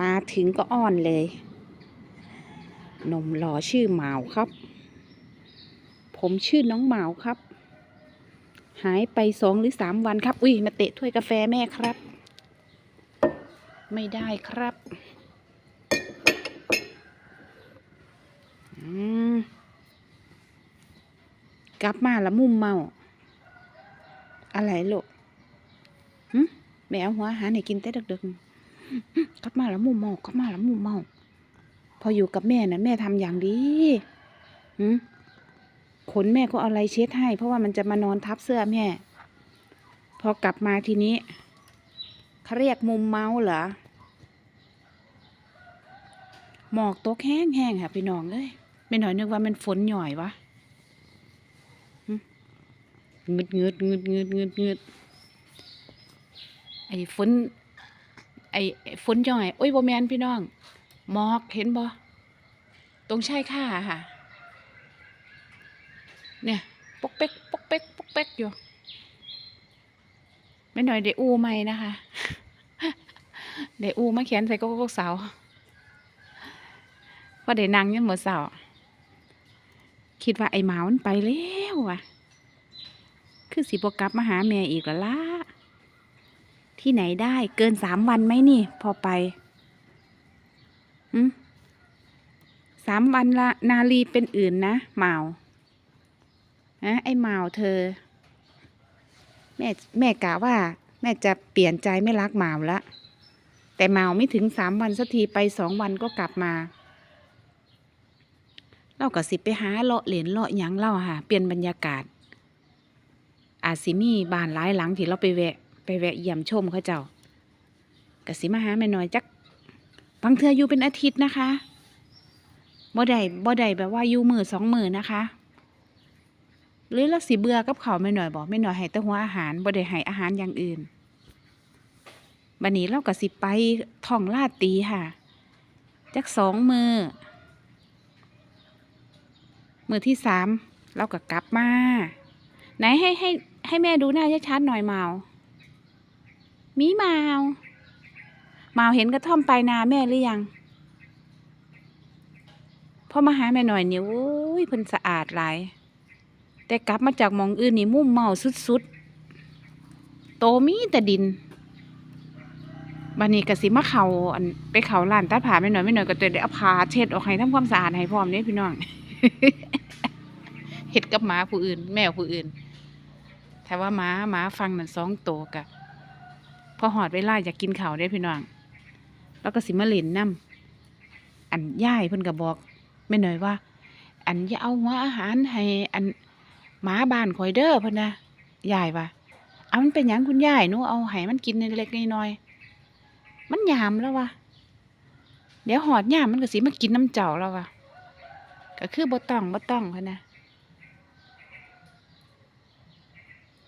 มาถึงก็อ้อนเลย นมหล่อชื่อหมาวครับ ผมชื่อน้องหมาวครับ หายไปสองหรือสามวันครับ อุ้ยมาเตะถ้วยกาแฟแม่ครับ ไม่ได้ครับอืมกลับมาละมุมเมา อะไรลูกหึแม่เอาหัวหารให้กินแต่ดึกๆ กลับมาแล้วมุมเมากลับมาแล้วมุมเมาพออยู่กับแม่น่ะ แม่ทำอย่างดีหืมขนแม่ก็เอาอะไรเช็ดให้ เพราะว่ามันจะมานอนทับเสื้อแม่ พอกลับมาทีนี้เขาเรียกมุมเมาเหรอหมอกตกแห้งแห้งค่ะพี่น้องเอ้ยไม่หน่อยนึกว่ามันฝนหน่อยวะหึงึดงึดงึดงึดงึดงึดไอ้ฝน ไอ้ฝนจ่อยโอ้ยบ่แมนพี่น้องหมอกเห็นบ่ตรงใชายค่าค่ะ เนี่ยปกเป๊กปกเป๊กปกเป๊กอยู่ไม่หน่อยเดอูใหม่นะคะเดอูมาเขียนใส่ก็กเสาพอเดนางยังหมดเสาคิดว่าไอ้หมามันไปแล้วอะ คือสิบกลับมาหาแม่อีกแล้วล่ะ ที่ไหนได้เกินสามวันไหมนี่ พอไปอืมสามวันละนาลีเป็นอื่นนะเมานะไอ้เมาเธอ แม่แม่กะว่า แม่จะเปลี่ยนใจไม่รักเมาละแต่เมาไม่ถึงสามวันสักทีไปสองวันก็กลับมาเราก็สิไปหาเลาะเหรียญเลาะหยังเล่าค่ะ เปลี่ยนบรรยากาศ อาจสิมีบานหลายหลังที่เราไปแวะ ไปแวะเยี่ยมชมเขาเจ้ากสิมาหาแม่น้อยจักบางเทืออยู่เป็นอาทิตย์นะคะบ่ได้บ่ได้แบบว่าอยู่มือสองมือนะคะ หรือเราสิเบื่อกับเขาแม่น้อยบอกแม่น้อยให้แต่หัวอาหารบ่ได้ให้อาหารอย่างอื่นบัดนี้เราก็สิไปท่องลาดตีค่ะจักสองมือมือที่สามเราก็กลับมา ไหนให้ให้ให้แม่ดูหน้าชัดๆหน่อยเมา มีเมาเมาเห็นกระท่อมปลายนาแม่หรือยังพ่อมาหาแม่หน่อยเนี่ยโอ้ยเพิ่นสะอาดหลายแต่กลับมาจากมองอื่นนี่มุ่มเมาสุดๆโตมีแต่ดินบันนี้กะสิมาเขาอันไปเขาลานตัดผาแม่หน่อยแม่หน่อยก็จะได้เอาผ้าเช็ดออกให้ทำความสะอาดให้พร้อมเนี่ยพี่น้องเฮ็ดกับหมาผู้อื่น แมวผู้อื่นถ้าว่าหมาหมาฟังนั่นสองโตวกะพ อหอดเวลาอยากกินข้าวได้พี่น้อง แล้วก็สิมาเล่นน้ำอันย่ายเพิ่นก็บอกไม่หน่อยว่า อันอย่าเอาหัวอาหารให้อันหมาบ้านข่อยเด้อเพิ่นนะยายว่าเอามันเป็นหยังคุณยายหนูเอาให้มันกินเล็กๆน้อยๆมันยามแล้ววะเดี๋ยวหอดยามมันก็สิมากินน้ำเจ้าแล้ววะก็คือบ่ต้องบ่ต้องเพิ่นนะ เ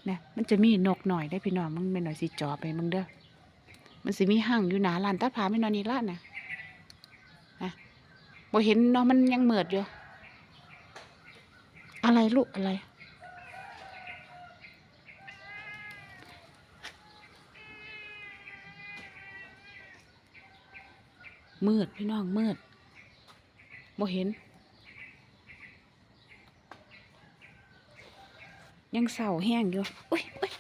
นี่ยมันจะมีนกหน่อยได้พี่น้องมึงไม่หน่อยสิจอไปมึงเด้อมันสิมีหั่งอยู่หนาลานตัดผาไม่นอนนี่ละนะนะบ่เห็นเนาะมันยังเหมือดอยู่อะไรลูกอะไร มืดพี่น้องมืดบ่เห็น ยังเศร้าแห้งอยู่อุ้ยอุ้ย